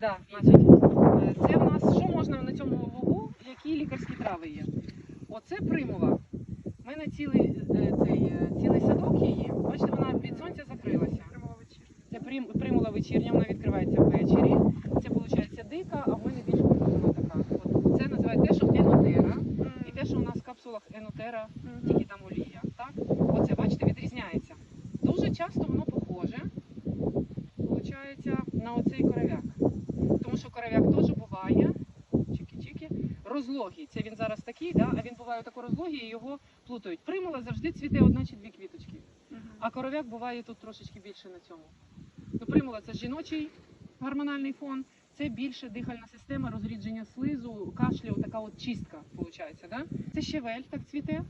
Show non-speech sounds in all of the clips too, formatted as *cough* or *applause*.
Да, значить, е, це в нас що можна на цьому лугу, які лікарські трави є. Оце примула. У мене цілий, е, цей, е, цілий садок її. Бачите, вона від сонця закрилася. Це прим, примула вечірня, вона відкривається ввечері. Це виходить дика, а в мене більш вона така. От це називають те, що енотера. І те, що у нас в капсулах енотера, тільки там олія. Так? Оце, бачите, відрізняється. Дуже часто воно похоже, виходить, на оцей коров'як. Тому що коров'як теж буває, чики-чики, розлогий. Це він зараз такий, да? а він буває тако розлогий і його плутають. Примула завжди цвіте одна чи дві квіточки. А коров'як буває тут трошечки більше на цьому. Ну, примула це жіночий гормональний фон, це більше дихальна система, розрідження слизу, кашлю, така от чистка, виходить. Да? Це щавель так цвіте.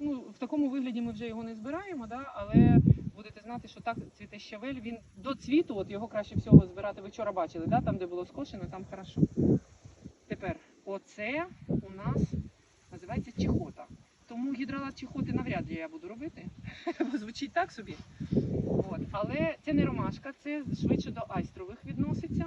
Ну, в такому вигляді ми вже його не збираємо, да? але будете знати, що так цвіте щавель. Він до цвіту, от його краще всього збирати. Ви вчора бачили, да? там, де було скошено, там хорошо. Тепер, оце у нас називається чехота. Тому гідролат чехоти навряд ли я буду робити, *laughs* бо звучить так собі. От. Але це не ромашка, це швидше до айстрових відноситься.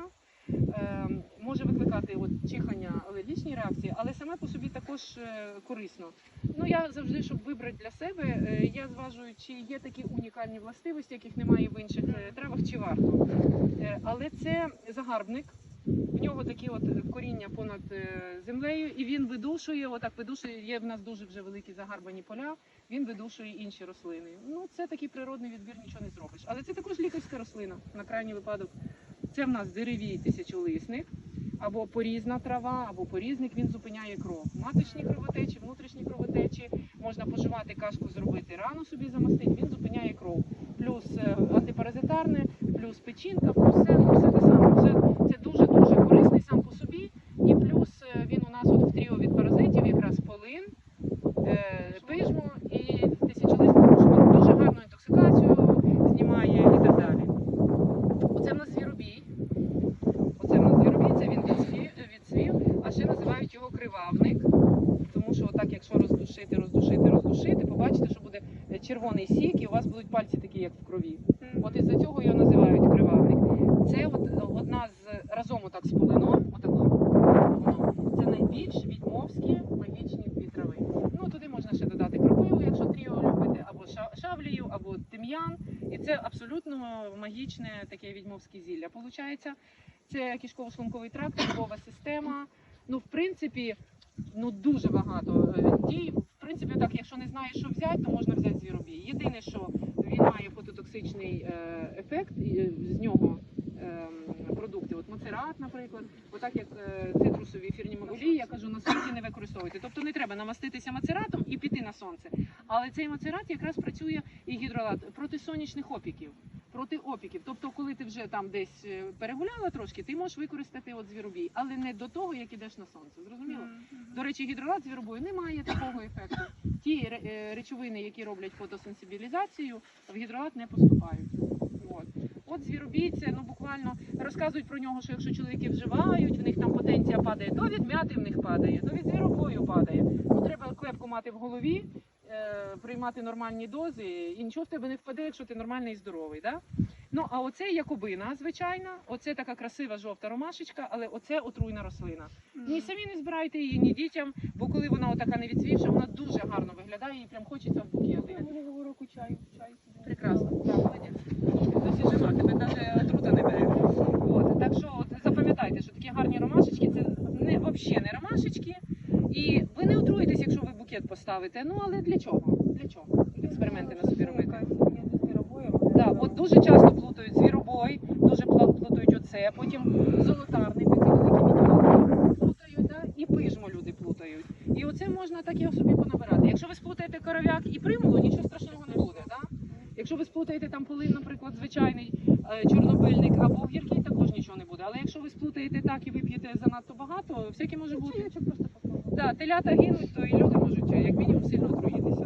Ем, може викликати от, чихання, алергічні реакції, але саме по собі також е, корисно. Ну я завжди, щоб вибрати для себе, е, я зважую, чи є такі унікальні властивості, яких немає в інших е, травах, чи варто. Е, але це загарбник. В нього такі от коріння понад е, землею, і він видушує, отак видушує. Є в нас дуже вже великі загарбані поля. Він видушує інші рослини. Ну це такий природний відбір, нічого не зробиш. Але це також лікарська рослина на крайній випадок. Це в нас деревій тисячолисник, або порізна трава, або порізник. Він зупиняє кров. Маточні кровотечі, внутрішні кровотечі. Можна поживати кашку, зробити рану собі замастити. Він зупиняє кров. Плюс е, антипаразитарне, плюс печінка, плюс все, все те саме. Все, це дуже дуже корисний сам по собі. І плюс е, він у нас от в тріо від паразитів, якраз полин, е, пижмо і тисячолисник, тому що дуже гарну інтоксикацію знімає і так далі. Оце в нас звіробій. Оце в нас звіробій, це він відсвів, відсвів, а ще називають його кривавник. Тому що так, якщо роздушити, роздушити, роздушити, побачите, що буде червоний сік, і у вас будуть пальці такі, як в крові. От із-за цього його називають кривавник. Це отак з полином, отако, це найбільш відьмовські магічні дві трави. Ну туди можна ще додати кропиву, якщо тріо любите, або ша- шавлію, або тим'ян. І це абсолютно магічне таке відьмовське зілля. Получається, це кишково-шлунковий тракт, нервова система. Ну, в принципі, ну дуже багато е, дій. В принципі, так, якщо не знаєш, що взяти, то можна взяти звіробій. Єдине, що він має фототоксичний е, ефект, е, з нього продукти, от моцерат, наприклад, отак як е, цитрусові ефірні олії, я кажу, на сонці не використовуйте. Тобто не треба намаститися моцератом і піти на сонце. Але цей моцерат якраз працює і гідролат проти сонячних опіків. Проти опіків. Тобто, коли ти вже там десь е, перегуляла трошки, ти можеш використати от звіробій, але не до того, як ідеш на сонце. Зрозуміло? До речі, гідролат звіробою не має такого ефекту. Ті е, речовини, які роблять фотосенсибілізацію, в гідролат не поступають. От. От звіробійці, ну буквально розказують про нього, що якщо чоловіки вживають, в них там потенція падає, то від м'яти в них падає, то від звіробою падає. Ну треба клепку мати в голові, е, приймати нормальні дози, і нічого в тебе не впаде, якщо ти нормальний і здоровий. Да? Ну а оце якобина, звичайна, оце така красива жовта ромашечка, але оце отруйна рослина. Ні самі не збирайте її, ні дітям, бо коли вона отака не відцвівша, вона дуже гарно виглядає і прям хочеться в букети. Минулого року чаю, чай. Прекрасно, так, молодець. Досі жива, тебе навіть отрута не бере. От, так що от, запам'ятайте, що такі гарні ромашечки це не взагалі не ромашечки. І ви не отруєтесь, якщо ви букет поставите. Ну але для чого? Для чого? Експерименти на собі робити. Да, от дуже часто плутають звіробой, дуже плутають оце, потім золотарник, оці великі відьмаки плутають, да? і пижмо люди плутають. І оце можна так і собі понабирати. Якщо ви сплутаєте коров'як і примулу, нічого страшного не буде. Да? Якщо ви сплутаєте там полин, наприклад, звичайний е, чорнобильник або гіркий, також нічого не буде. Але якщо ви сплутаєте так і вип'єте занадто багато, всяке може бути. Да, телята гинуть, то і люди можуть е, як мінімум сильно отруїтися.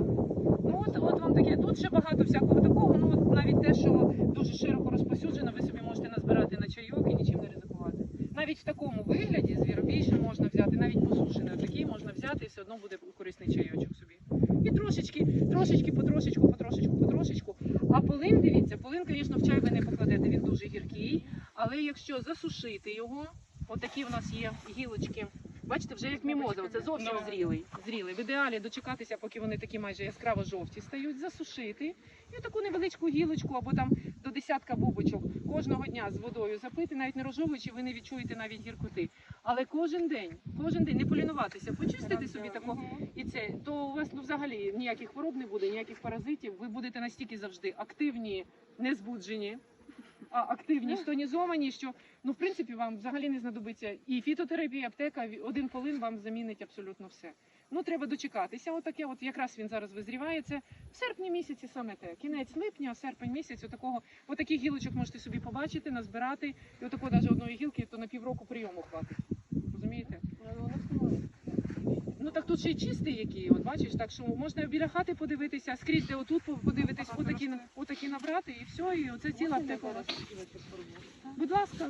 Ну от, от вам таке. Тут ще багато всякого такого. Ну от навіть те, що дуже широко розповсюджено, ви собі можете назбирати на чайок і нічим не ризикувати. Навіть в такому вигляді звіробій можна взяти, навіть посушений такий можна взяти і все одно буде корисний чайочок собі. І трошечки, трошечки, потрошечку, потрошечку, потрошечку. А полин, дивіться, полин, звісно, в чай ви не покладете, він дуже гіркий. Але якщо засушити його, отакі в нас є гілочки. Бачите, вже як мімоза, це зовсім Ну. зрілий. зрілий. В ідеалі дочекатися, поки вони такі майже яскраво жовті стають, засушити. І таку невеличку гілочку або там до десятка бубочок кожного дня з водою запити, навіть не розжовуючи, ви не відчуєте навіть гіркоти. Але кожен день, кожен день не полінуватися, почистити собі таку і це, то у вас ну, взагалі ніяких хвороб не буде, ніяких паразитів. Ви будете настільки завжди активні, не збуджені, а активні, стонізовані, що ну в принципі вам взагалі не знадобиться і фітотерапія, аптека, один полин вам замінить абсолютно все. Ну треба дочекатися. Отаке, от якраз він зараз визріває. Це в серпні місяці саме те. Кінець липня, серпень місяць. Отакого, отаких гілочок можете собі побачити, назбирати. І отакого навіть одної гілки, то на півроку прийому хватить. Розумієте? Тут ще й чистий який, от бачиш, так що можна біля хати подивитися, скрізь де отут подивитись, отакі, отакі набрати і все, і оце ціла аптека у вас. Будь ласка.